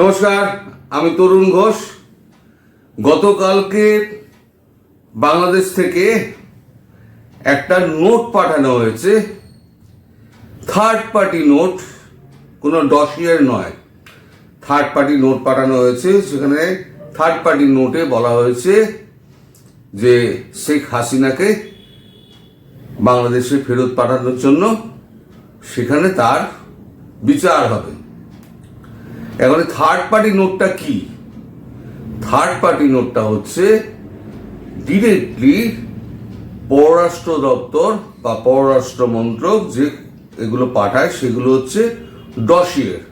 নমস্কার, আমি তরুণ ঘোষ। গতকালকে বাংলাদেশ থেকে একটা নোট পাঠানো হয়েছে। থার্ড পার্টি নোট, কোনো ডসিয়ার নয়। থার্ড পার্টি নোট পাঠানো হয়েছে, সেখানে থার্ড পার্টি নোটে বলা হয়েছে যে শেখ হাসিনাকে বাংলাদেশে ফেরত পাঠানোর জন্য সেখানে তার বিচার হবে। এখন থার্ড পার্টি নোটটা কি? থার্ড পার্টি নোটটা হচ্ছে ডিরেক্টলি পররাষ্ট্র দপ্তর বা পররাষ্ট্র মন্ত্রক যে এগুলো পাঠায় সেগুলো হচ্ছে ডসিয়ের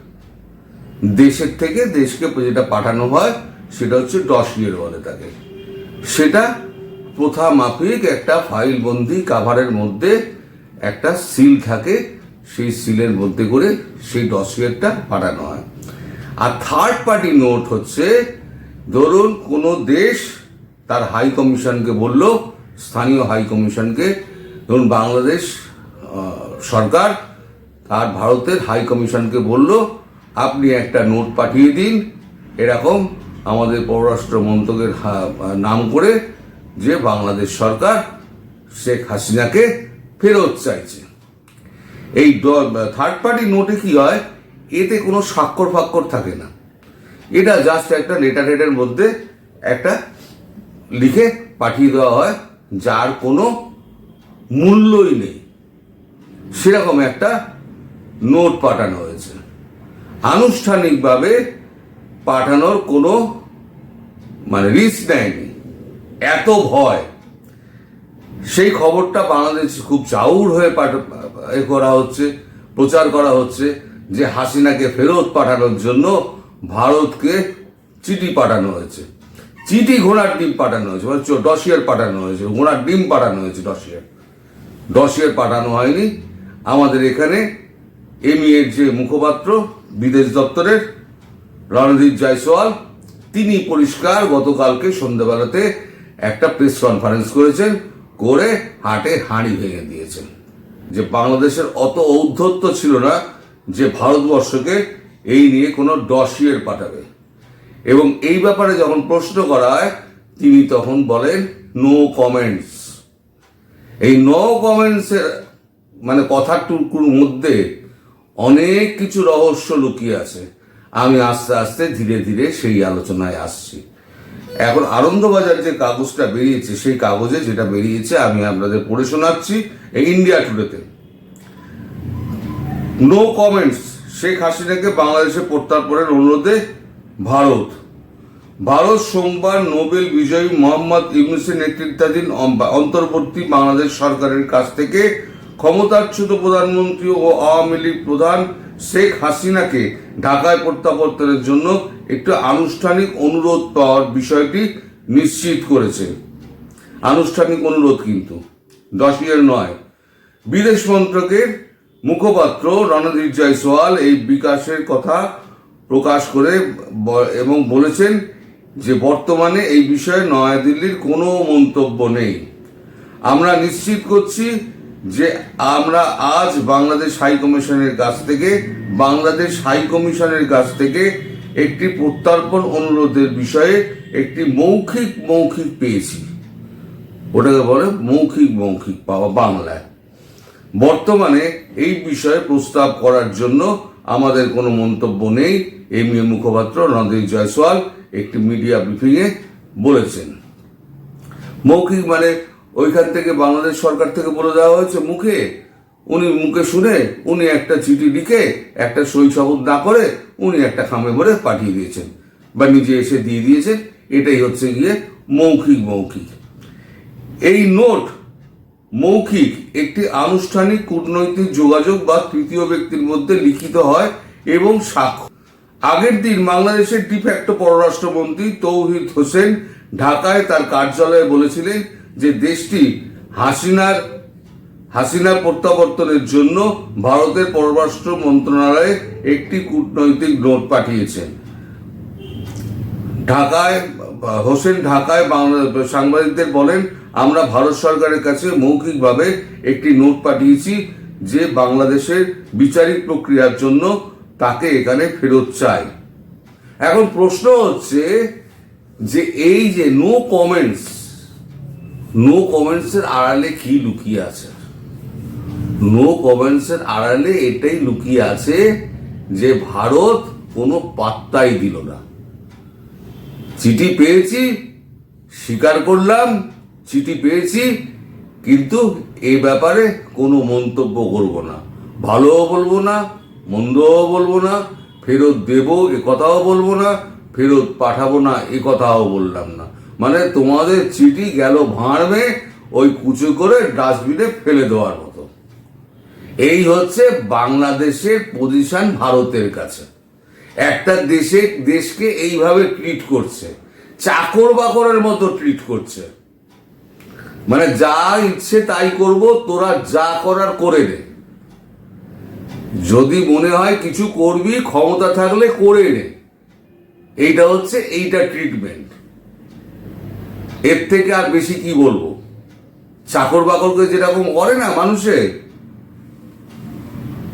দেশের থেকে দেশকে যেটা পাঠানো হয় সেটা হচ্ছে ডসিয়ের বলে তাকে। সেটা প্রথা মাফিক একটা ফাইল বন্দি কাভারের মধ্যে একটা সিল থাকে, সেই সিলের মধ্যে করে সেই ডসিয়ারটা পাঠানো হয়। আর থার্ড পার্টি নোট হচ্ছে, ধরুন কোনো দেশ তার হাই কমিশনকে বলল, স্থানীয় হাই কমিশনকে ধরুন বাংলাদেশ সরকার তার ভারতের হাই কমিশনকে বলল, আপনি একটা নোট পাঠিয়ে দিন, এরকম আমাদের পররাষ্ট্র মন্ত্রকের নাম করে যে বাংলাদেশ সরকার শেখ হাসিনাকে ফেরত চাইছে। এই থার্ড পার্টি নোটে কি হয় এতে কোনো স্বাক্ষর ফাক্ষর থাকে না। এটা জাস্ট একটা লেটার হেডের মধ্যে একটা লিখে পাঠিয়ে দেওয়া হয়, যার কোনো মূল্যই নেই। সেরকম একটা নোট পাঠানো হয়েছে। আনুষ্ঠানিকভাবে পাঠানোর কোনো মানে রিস্ক নেয়নি। এত ভয়। সেই খবরটা বাংলাদেশ খুব চাউর হয়ে করা হচ্ছে, প্রচার করা হচ্ছে। যে হাসিনাকে ফেরত পাঠানোর জন্য ভারতকে চিঠি পাঠানো হয়েছে। চিঠি ঘোড়ার ডিম পাঠানো হয়েছে মানে ডসিয়ার পাঠানো হয়েছে, ঘোড়ার ডিম পাঠানো হয়েছে ডসিয়ার। ডসিয়ার পাঠানো হয়নি। আমাদের এখানে এমইএর যে মুখপাত্র, বিদেশ দপ্তরের রণদীপ জয়সওয়াল, তিনি পরিষ্কার গতকালকে সন্ধ্যাবেলাতে একটা প্রেস কনফারেন্স করেছেন, করে হাটে হাঁড়ি ভেঙে দিয়েছেন। যে বাংলাদেশের অত ঔদ্ধত্য ছিল না যে ভারতবর্ষকে এই নিয়ে কোনো ডসিয়ের পাঠাবে। এবং এই ব্যাপারে যখন প্রশ্ন করা হয়, তিনি তখন বলেন নো কমেন্টস এই নো কমেন্টসের মানে কথাটুকুর মধ্যে অনেক কিছু রহস্য লুকিয়ে আছে। আমি আস্তে আস্তে ধীরে ধীরে সেই আলোচনায় আসছি। এখন আনন্দবাজার যে কাগজটা বেরিয়েছে, সেই কাগজে যেটা বেরিয়েছে, আমি আপনাদের পড়ে শোনাচ্ছি ইন্ডিয়া টুডেতে নো কমেন্টস শেখ হাসিনাকে বাংলাদেশে প্রত্যার্পণের অনুরোধে ভারত। ভারত সোমবার নোবেল বিজয়ী মোহাম্মদ ইউনুসের নেতৃত্বাধীন অন্তর্বর্তী বাংলাদেশ সরকারের কাছ থেকে ক্ষমতাচ্যুত প্রধানমন্ত্রী ও আওয়ামী লীগ প্রধান শেখ হাসিনাকে ঢাকায় প্রত্যাবর্তনের জন্য একটি আনুষ্ঠানিক অনুরোধ পাওয়ার বিষয়টি নিশ্চিত করেছে। আনুষ্ঠানিক অনুরোধ কিন্তু দশিয়ের নয়। বিদেশ মন্ত্রকের মুখপাত্র রণদীপ জয়সওয়াল এই বিকাশের কথা প্রকাশ করে এবং বলেছেন যে বর্তমানে এই বিষয়ে নয়াদিল্লির কোনো মন্তব্য নেই। আমরা নিশ্চিত করছি যে আমরা আজ বাংলাদেশ হাই কমিশনের কাছ থেকে, বাংলাদেশ হাই কমিশনের কাছ থেকে একটি প্রত্যর্পণ অনুরোধের বিষয়ে একটি মৌখিক মৌখিক পেয়েছি। ওটাকে বলে মৌখিক মৌখিক পাওয়া বাংলায়। বর্তমানে এই বিষয়ে প্রস্তাব করার জন্য আমাদের কোনো মন্তব্য নেই। এম এ মুখপাত্র রণদীপ জয়সওয়াল একটি মিডিয়া ব্রিফিংয়ে বলেছেন। মৌখিক মানে ওইখান থেকে বাংলাদেশ সরকার থেকে বলে দেওয়া হয়েছে মুখে। উনি মুখে শুনে, উনি একটা চিঠি লিখে, একটা সই শপথ না করে উনি একটা খামে ভরে পাঠিয়ে দিয়েছেন বা নিজে এসে দিয়ে দিয়েছেন। এটাই হচ্ছে গিয়ে মৌখিক মৌখিক এই নোট মৌখিক একটি আনুষ্ঠানিক কূটনৈতিক যোগাযোগ বা তৃতীয় ব্যক্তির মধ্যে লিখিত হয় এবং সাক্ষ্য। আগের দিন বাংলাদেশের ডিফ্যাক্টো পররাষ্ট্রমন্ত্রী তৌহিদ হোসেন ঢাকায় তার কার্যালয়ে বলেছিলেন যে দেশটি হাসিনার, হাসিনা প্রত্যাবর্তনের জন্য ভারতের পররাষ্ট্র মন্ত্রণালয়ে একটি কূটনৈতিক নোট পাঠিয়েছেন ঢাকায়, হোসেন ঢাকায় বাংলা সাংবাদিকদের বলেন আমরা ভারত সরকারের কাছে মৌখিকভাবে একটি নোট পাঠিয়েছি যে বাংলাদেশের বিচারিক প্রক্রিয়ার জন্য তাকে এখানে ফেরত চাই। এখন প্রশ্ন হচ্ছে যে এই যে নো কমেন্টস নো কমেন্টসের আড়ালে কি লুকিয়ে আছে? নো কমেন্টসের আড়ালে এটাই লুকিয়ে আছে যে ভারত কোনো পাত্তাই দিল না। চিঠি পেয়েছি, স্বীকার করলাম চিঠি পেয়েছি, কিন্তু এই ব্যাপারে কোনো মন্তব্য করব না। ভালোও বলব না, মন্দও বলব না, ফেরত দেব এ কথাও বলব না, ফেরত পাঠাবো না এ কথাও বললাম না। মানে তোমাদের চিঠি গেল ভাঁড়বে ওই কুচু করে ডাস্টবিনে ফেলে দেওয়ার মতো। এই হচ্ছে বাংলাদেশের পজিশন ভারতের কাছে। একটা দেশে, দেশকে এইভাবে ট্রিট করছে চাকর বাকরের মতো ট্রিট করছে। মানে যা ইচ্ছে তাই করব তোরা যা করার করে নে যদি মনে হয় কিছু করবি ক্ষমতা থাকলে করে নে। এইটা হচ্ছে এইটা ট্রিটমেন্ট এর থেকে আর বেশি কি বলব? চাকর বাকরকে যেরকম করে না মানুষে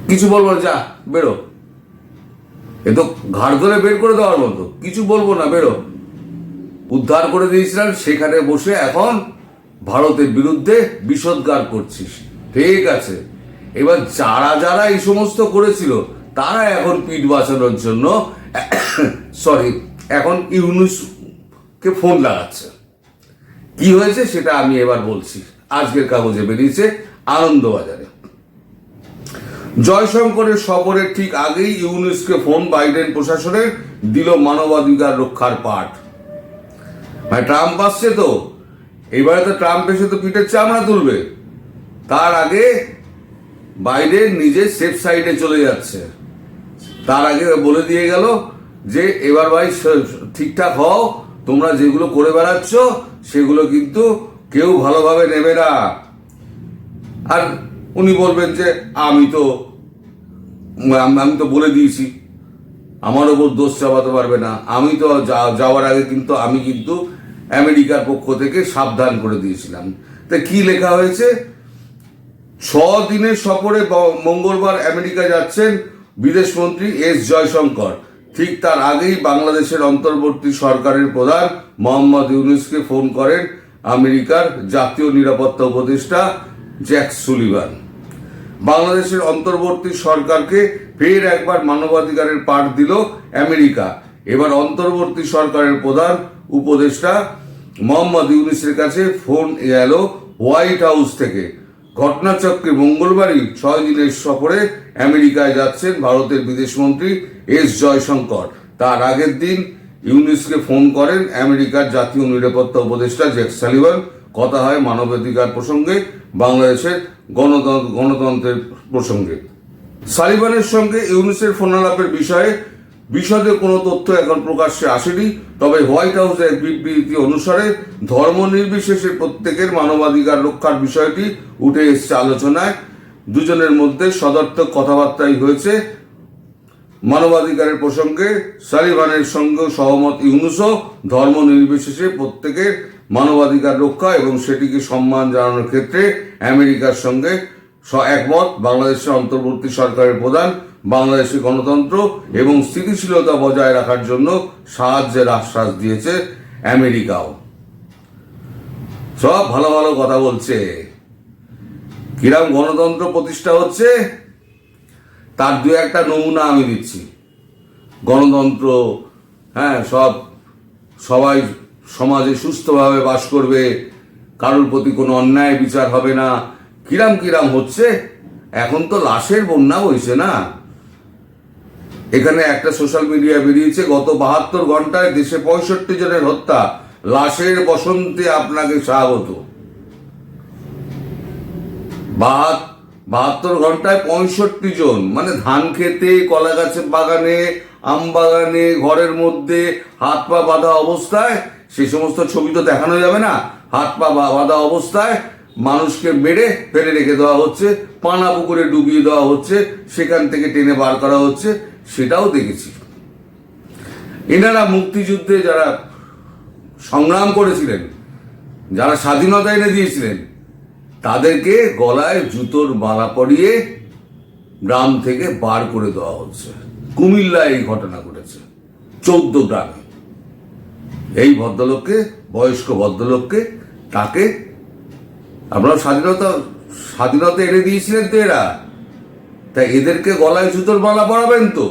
কিছু বলব না, যা বেরো। এ তো ঘাড় ধরে বের করে দেওয়ার মতো কিছু বলব না বেরো। উদ্ধার করে দিয়েছিলাম সেখানে বসে এখন ভারতের বিরুদ্ধে বিষোদ্গার করছিস। ঠিক আছে। এবার যারা যারা এই সমস্ত করেছিল, তারা এখন পিঠ বাঁচানোর জন্য, সরি, এখন ইউনুসকে ফোন লাগাচ্ছে। কি হয়েছে সেটা আমি এবার বলছি। আজকের কাগজে বেরিয়েছে আনন্দবাজারে। জয়শঙ্করের সফরের ঠিক আগেই ইউনুসকে ফোন বাইডেন প্রশাসনের দিল মানবাধিকার রক্ষার পাঠ। মানে ট্রাম্প আসছে তো এবারে তো ট্রাম্প এসে তো পিঠের চামড়া তুলবে। তার আগে বাইডেন নিজে সেফ সাইডে চলে যাচ্ছে। তার আগে বলে দিয়ে গেল যে, এবার ভাই ঠিকঠাক হও, তোমরা যেগুলো করে বেড়াচ্ছ, সেগুলো কিন্তু কেউ ভালোভাবে নেবে না। আর উনি বলবেন যে, আমি তো আমি তো বলে দিয়েছি। আমার ওপর দোষ চাপাতে পারবে না। আমি তো যাওয়ার আগে কিন্তু, আমি কিন্তু আমেরিকার পক্ষ থেকে সাবধান করে দিয়েছিলাম। তা কি লেখা হয়েছে? ছ দিনের সফরে মঙ্গলবার আমেরিকা যাচ্ছেন বিদেশমন্ত্রী এস জয়শঙ্কর। ঠিক তার আগেই বাংলাদেশের অন্তর্বর্তী সরকারের প্রধান মোহাম্মদ ইউনুসকে ফোন করেন আমেরিকার জাতীয় নিরাপত্তা উপদেষ্টা জ্যাক সুলিভান। বাংলাদেশের অন্তর্বর্তী সরকারকে ফের একবার মানবাধিকারের পাঠ দিল আমেরিকা। এবার অন্তর্বর্তী সরকারের প্রধান উপদেষ্টা মোহাম্মদ ইউনিসের কাছে ফোন এলো হোয়াইট হাউস থেকে। ঘটনাচক্রে মঙ্গলবারই ছয় দিনের সফরে আমেরিকায় যাচ্ছেন ভারতের বিদেশমন্ত্রী এস জয়শঙ্কর। তার আগের দিন ইউনিসকে ফোন করেন আমেরিকার জাতীয় নিরাপত্তা উপদেষ্টা জেক সালিভান। কথা হয় মানবাধিকার প্রসঙ্গে, বাংলাদেশের গণতন্ত্র গণতন্ত্রের প্রসঙ্গে। সালিভানের সঙ্গে ইউনিসের ফোনালাপের বিষয়ে বিশদে কোনো তথ্য এখন প্রকাশ্যে আসেনি, তবে হোয়াইট হাউসের এক বিবৃতি অনুসারে ধর্ম নির্বিশেষে প্রত্যেকের মানবাধিকার রক্ষার বিষয়টি উঠে এসছে আলোচনায়। দুজনের মধ্যে সদর্থক কথাবার্তাই হয়েছে। মানবাধিকারের প্রসঙ্গে সালিভানের সঙ্গে সহমত ইউনুসও ধর্ম নির্বিশেষে প্রত্যেকের মানবাধিকার রক্ষা এবং সেটিকে সম্মান জানানোর ক্ষেত্রে আমেরিকার সঙ্গে একমত। বাংলাদেশের অন্তর্বর্তী সরকারের প্রধান বাংলাদেশের গণতন্ত্র এবং স্থিতিশীলতা বজায় রাখার জন্য সাহায্যের আশ্বাস দিয়েছে আমেরিকাও। সব ভালো ভালো কথা বলছে। কিরাম গণতন্ত্র প্রতিষ্ঠা হচ্ছে? তার দু একটা নমুনা আমি দিচ্ছি। গণতন্ত্র হ্যাঁ সব, সবাই সমাজে সুস্থভাবে বাস করবে, কারোর প্রতি কোনো অন্যায় বিচার হবে না। কিরাম কিরাম হচ্ছে? এখন তো লাশের বন্যা হয়েছে না। এখানে একটা সোশ্যাল মিডিয়া বেরিয়েছে, গত বাহাত্তর ঘন্টায় দেশে পঁয়ষট্টি জনের হত্যা। লাশের বসন্তে আপনাকে স্বাগত। বাহাত বাহাত্তর ঘন্টায় পঁয়ষট্টি জন মানে ধান খেতে, কলা গাছের বাগানে, আম বাগানে, ঘরের মধ্যে হাত পা বাঁধা অবস্থায়, সে সমস্ত ছবি তো দেখানো যাবে না, হাত পা বাঁধা অবস্থায় মানুষকে মেরে ফেলে রেখে দেওয়া হচ্ছে, পানা পুকুরে ডুবিয়ে দেওয়া হচ্ছে, সেখান থেকে টেনে বার করা হচ্ছে। সেটাও দেখেছি। এনারা মুক্তিযুদ্ধে যারা সংগ্রাম করেছিলেন, যারা স্বাধীনতা এনে দিয়েছিলেন, তাদেরকে গলায় জুতোর মালা পরিয়ে গ্রাম থেকে বার করে দেওয়া হচ্ছে। কুমিল্লায় এই ঘটনা ঘটেছে, চৌদ্দ গ্রামে। এই ভদ্রলোককে, বয়স্ক ভদ্রলোককে, তাকে আপনারা স্বাধীনতা স্বাধীনতা এনে দিয়েছিলেন তো এরা। তাই এদেরকে গলায় জুতোর মালা পরাবেন তো?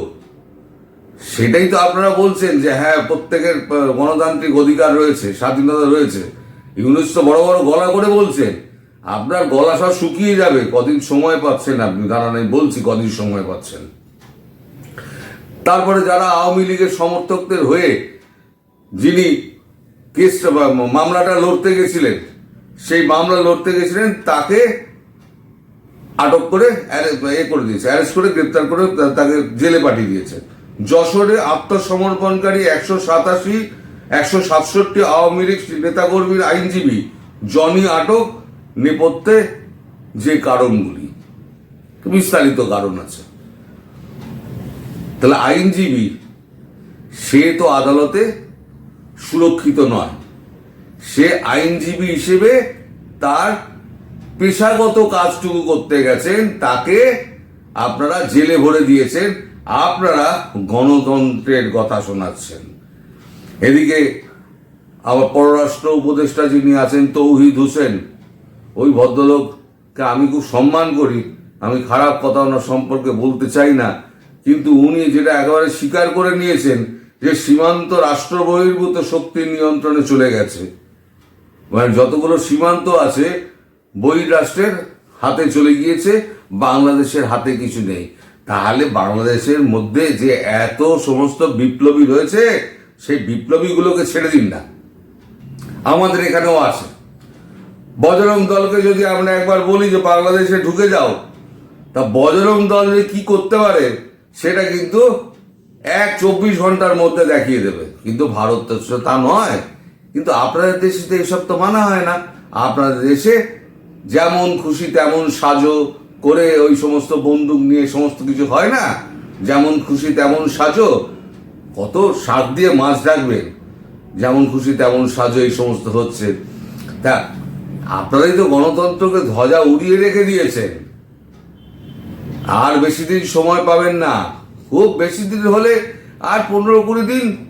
সেটাই তো আপনারা বলছেন যে হ্যাঁ প্রত্যেকের গণতান্ত্রিক অধিকার রয়েছে, স্বাধীনতা রয়েছে। ইউনুস তো বড় বড় গলা করে বলছেন। আপনার গলা সব শুকিয়ে যাবে, কদিন সময় পাচ্ছেন আপনি? দাঁড়ান, আমি বলছি কদিন সময় পাচ্ছেন। তারপরে যারা আওয়ামী লীগের সমর্থকদের হয়ে যিনি কেসটা মামলাটা লড়তে গেছিলেন, সেই মামলা লড়তে গেছিলেন, তাকে আটক করে এ করে দিয়েছে। অ্যারেস্ট করে গ্রেপ্তার করে তাকে জেলে পাঠিয়ে দিয়েছে। যশোরে আত্মসমর্পণকারী একশো সাতাশি, একশো সাতষট্টি আওয়ামী লীগ নেতাকর্মীর আইনজীবী জনি আটক, নেপথ্যে যে কারণগুলি। বিস্তারিত কারণ আছে। তাহলে আইনজীবী, সে তো আদালতে সুরক্ষিত নয়। সে আইনজীবী হিসেবে তার পেশাগত কাজটুকু করতে গেছেন, তাকে আপনারা জেলে ভরে দিয়েছেন, আপনারা গণতন্ত্রের কথা শোনাচ্ছেন। এদিকে আবার পররাষ্ট্র উপদেষ্টা যিনি আছেন, তৌহিদ হোসেন, ওই ভদ্রলোককে আমি খুব সম্মান করি, আমি খারাপ কথা ওনার সম্পর্কে বলতে চাই না, কিন্তু উনি যেটা একেবারে স্বীকার করে নিয়েছেন যে সীমান্ত রাষ্ট্র বহির্ভূত শক্তির নিয়ন্ত্রণে চলে গেছে। মানে যতগুলো সীমান্ত আছে বহিরাষ্ট্রের হাতে চলে গিয়েছে, বাংলাদেশের হাতে কিছু নেই। তাহলে বাংলাদেশের মধ্যে যে এত সমস্ত বিপ্লবী রয়েছে, সেই বিপ্লবীগুলোকে ছেড়ে দিন না। আমাদের এখানেও আছে। বজরং দলকে যদি আমরা একবার বলি যে বাংলাদেশে ঢুকে যাও, তা বজরং দল যে কি করতে পারে, সেটা কিন্তু এক চব্বিশ ঘণ্টার মধ্যে দেখিয়ে দেবে। কিন্তু ভারত তো তা নয়। কিন্তু আপনাদের দেশে তো এসব তো মানা হয় না। আপনাদের দেশে যেমন খুশি তেমন সাজো করে ওই সমস্ত বন্দুক নিয়ে সমস্ত কিছু হয় না? যেমন খুশি তেমন সাজো। কত শাক দিয়ে মাছ ডাকবেন যেমন খুশি তেমন সাজো, এই সমস্ত হচ্ছে। তা, আপনারাই তো গণতন্ত্রকে ধ্বজা উড়িয়ে রেখে দিয়েছেন। আর বেশি দিন সময় পাবেন না। খুব বেশি দিন হলে আর পনেরো কুড়ি দিন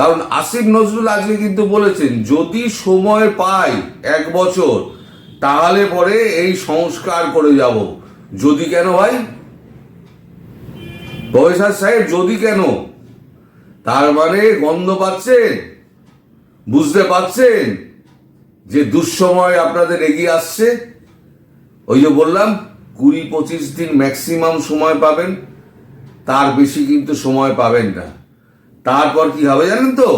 কারণ আসিফ নজরুল আজকে কিন্তু বলেছেন, যদি সময় পাই এক বছর, তাহলে পরে এই সংস্কার করে যাব। যদি কেন ভাই? বয়সার সাহেব, যদি কেন? তার মানে গন্ধ পাচ্ছেন, বুঝতে পারছেন যে দুঃসময় আপনাদের এগিয়ে আসছে। ওই যে বললাম, কুড়ি পঁচিশ দিন ম্যাক্সিমাম সময় পাবেন, তার বেশি কিন্তু সময় পাবেন না। তারপর কি হবে জানেন তো?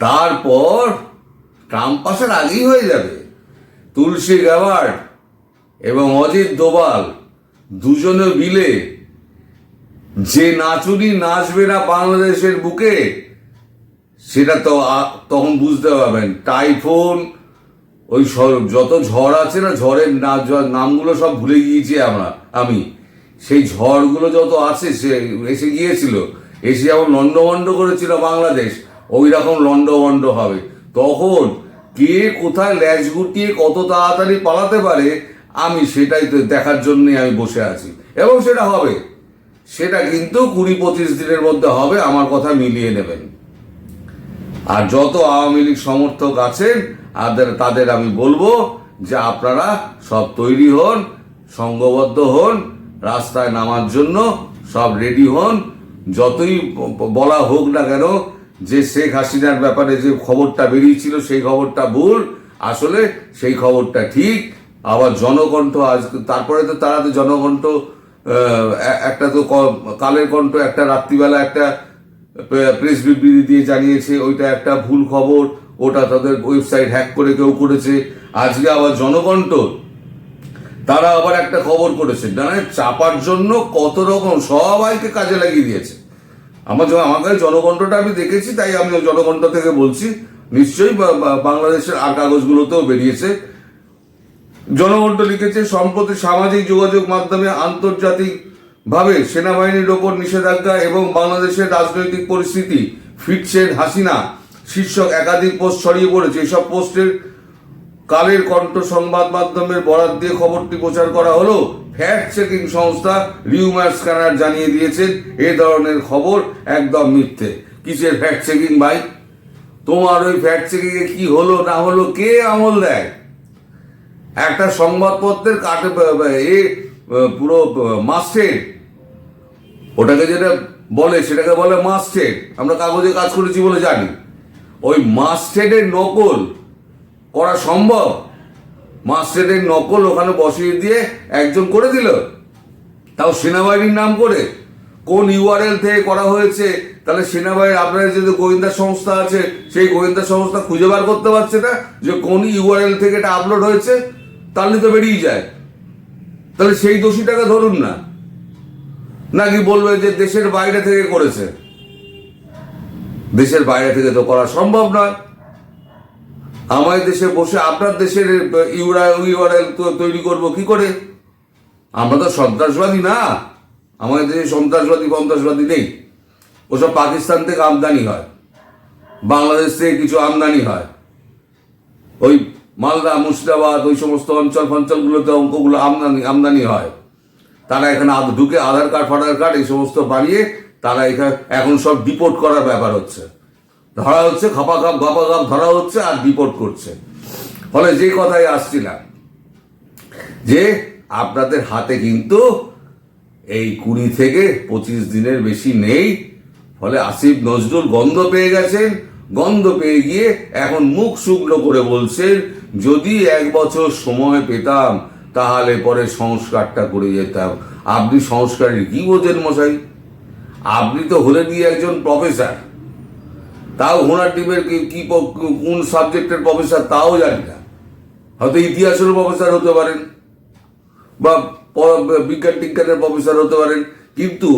তারপর ট্রাম্প আগেই হয়ে যাবে। তুলসী গ্যাওয়ার্ড এবং অজিত দোবাল দুজনে মিলে যে নাচুনি নাচবে না বাংলাদেশের বুকে, সেটা তো তখন বুঝতে পারবেন। টাইফোন, ওই যত ঝড় আছে না, ঝড়ের নামগুলো সব ভুলে গিয়েছি আমরা, আমি। সেই ঝড়গুলো যত আছে, সে, এসে গিয়েছিল। এসে যেমন লন্ডভন্ড করেছিল বাংলাদেশ। ওই রকম লন্ডভন্ড হবে। তখন কে কোথায় ল্যাজ গুটিয়ে কত তাড়াতাড়ি পালাতে পারে, আমি সেটাই তো দেখার জন্যই আমি বসে আছি। এবং সেটা হবে। সেটা কিন্তু কুড়ি পঁচিশ দিনের মধ্যে হবে, আমার কথা মিলিয়ে নেবেন। আর যত আওয়ামী লীগ সমর্থক আছেন, আদের তাদের আমি বলব যে আপনারা সব তৈরি হন সংঘবদ্ধ হন, রাস্তায় নামার জন্য সব রেডি হন যতই বলা হোক না কেন, যে শেখ হাসিনার ব্যাপারে যে খবরটা বেরিয়েছিল, সেই খবরটা ভুল। আসলে সেই খবরটা ঠিক। আবার জনকণ্ঠ আজ, তারপরে তো তারা তো জনকণ্ঠ একটা তো কালের কণ্ঠ, একটা রাত্রিবেলা একটা প্রেস বিবৃতি দিয়ে জানিয়েছে, ওইটা একটা ভুল খবর, ওটা তাদের ওয়েবসাইট হ্যাক করে কেউ করেছে। আজকে আবার জনকণ্ঠ তারা আবার একটা খবর করেছে মানে চাপার জন্য কত রকম, সবাইকে কাজে লাগিয়ে দিয়েছে। আমার জ- আমার জনকণ্ঠটা আমি দেখেছি, তাই আমি জনকণ্ঠ থেকে বলছি, নিশ্চয়ই বাংলাদেশের আর কাগজগুলোতেও বেরিয়েছে। জনকণ্ঠ লিখেছে, সম্প্রতি সামাজিক যোগাযোগ মাধ্যমে আন্তর্জাতিক ভাবে সেনাবাহিনীর ওপর নিষেধাজ্ঞা এবং বাংলাদেশের রাজনৈতিক পরিস্থিতি ফিরছেন হাসিনা। শীর্ষক একাধিক পোস্ট ছড়িয়ে পড়েছে। এসব পোস্টের কালের কণ্ঠ সংবাদ মাধ্যমের বরাত দিয়ে খবরটি প্রচার করা হলো। ফ্যাক্ট চেকিং সংস্থা রিউমার স্ক্যানার জানিয়ে দিয়েছেন, এ ধরনের খবর একদম মিথ্যে। কিসের ফ্যাক্ট চেকিং ভাই? তোমার ওই ফ্যাক্ট চেকিং এ কি হলো, না হলো, কে আমল দেয়? একটা সংবাদপত্রের কাটে, এ, পুরো, মাস্টেড। ওটাকে যেটা বলে, সেটাকে বলে মাস্টেড। আমরা কাগজে কাজ করেছি বলে জানি। ওই মাস্টেডের নকল করা সম্ভব? মাস্টেডের নকল ওখানে বসিয়ে দিয়ে একজন করে দিল। তাও সেনাবাহিনীর নাম করে। কোন ইউআরএল থেকে করা হয়েছে? তাহলে সেনাবাহিনীর আপনার যে গোয়েন্দা সংস্থা আছে, সেই গোয়েন্দা সংস্থা খুঁজে বার করতে পারছে না যে কোন ইউআরএল থেকে এটা আপলোড হয়েছে? তাহলে তো বেরিয়ে যায়। তাহলে সেই দোষীটাকে ধরুন না। নাকি বলবে যে দেশের বাইরে থেকে করেছে? দেশের বাইরে থেকে তো করা সম্ভব নয়। আমার দেশে বসে, আপনার দেশের ইউআরএল তৈরি করব কি করে? আমরা তো সন্ত্রাসবাদী না। আমাদের দেশে সন্ত্রাসবাদী সন্ত্রাসবাদী নেই। ওসব পাকিস্তান থেকে আমদানি হয়। বাংলাদেশ থেকে কিছু আমদানি হয়। ওই মালদা, মুর্শিদাবাদ, ওই সমস্ত অঞ্চল ফঞ্চলগুলোতে অঙ্কগুলো আমদানি আমদানি হয়। তারা এখানে ঢুকে আধার কার্ড ফাধার কার্ড এই সমস্ত বানিয়ে তারা এখানে এখন সব ডিপোর্ট করার ব্যাপার হচ্ছে। ধরা হচ্ছে খাপা খাপ গাপা গাপ ধরা হচ্ছে আর ডিপোর্ট করছে। ফলে যে কথাই আসছিলাম, যে আপনাদের হাতে কিন্তু এই কুড়ি থেকে পঁচিশ দিনের বেশি নেই, ফলে আসিফ নজরুল গন্ধ পেয়ে গেছেন, গন্ধ পেয়ে গিয়ে এখন মুখ শুকনো করে বলছেন, যদি এক বছর সময় পেতাম, তাহলে পরে সংস্কারটা করে যেতাম। আপনি সংস্কারের কি বোঝেন মশাই? আপনি তো হলে দিয়ে একজন প্রফেসর তাও হোনার টিমের কি কোন সাবজেক্টের প্রফেসর তাও জানি না। হয়তো ইতিহাসের প্রফেসর হতে পারেন, বা বিজ্ঞান টিজ্ঞানের প্রফেসর হতে পারেন, কিন্তু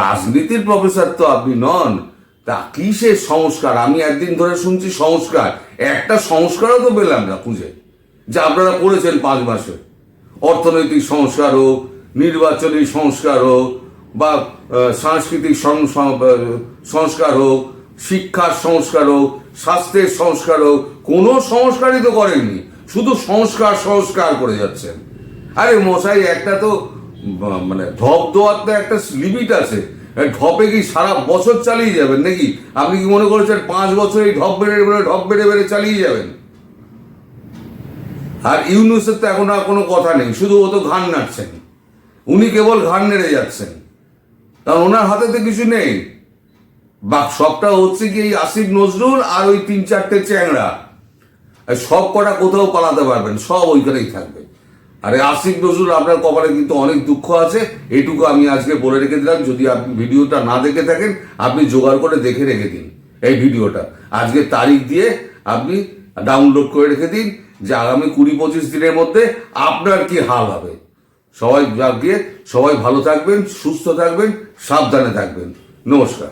রাজনীতির প্রফেসর তো আপনি নন। তা কিসের সংস্কার? আমি একদিন ধরে শুনছি সংস্কার। একটা সংস্কারও তো পেলাম না খুঁজে, যা আপনারা করেছেন পাঁচ মাসে। অর্থনৈতিক সংস্কার হোক, নির্বাচনী সংস্কার হোক, বা সাংস্কৃতিক সংস্কার হোক শিক্ষার সংস্কার হোক, স্বাস্থ্যের সংস্কার হোক, কোনো সংস্কারই তো করেননি। শুধু সংস্কার সংস্কার করে যাচ্ছেন। আরে মশাই, একটা তো মানে ঢপ দেওয়ার তো একটা লিমিট আছে। ঢপে কি সারা বছর চালিয়ে যাবেন নাকি? আপনি কি মনে করেছেন পাঁচ বছর এই ঢপ বেড়ে বেড়ে ঢপ বেড়ে বেড়ে চালিয়ে যাবেন? আর ইউনুসের তো এখন আর কোনো কথা নেই, শুধু ও তো ঘান নাড়ছেন। উনি কেবল ঘান নেড়ে যাচ্ছেন। কারণ ওনার হাতে তো কিছু নেই। বা সবটা হচ্ছে কি এই আসিফ নজরুল আর ওই তিন চারটে চ্যাংড়া। আর সব কটা কোথাও পালাতে পারবেন, সব ওইখানেই থাকবে। আরে আসিফ নজরুল, আপনার কপালে কিন্তু অনেক দুঃখ আছে এইটুকু আমি আজকে বলে রেখে দিলাম। যদি আপনি ভিডিওটা না দেখে থাকেন, আপনি জোগাড় করে দেখে রেখে দিন এই ভিডিওটা। আজকে তারিখ দিয়ে আপনি ডাউনলোড করে রেখে দিন যে আগামী কুড়ি পঁচিশ দিনের মধ্যে আপনার কি হাল হবে। সবাই গিয়ে সবাই ভালো থাকবেন, সুস্থ থাকবেন, সাবধানে থাকবেন। নমস্কার।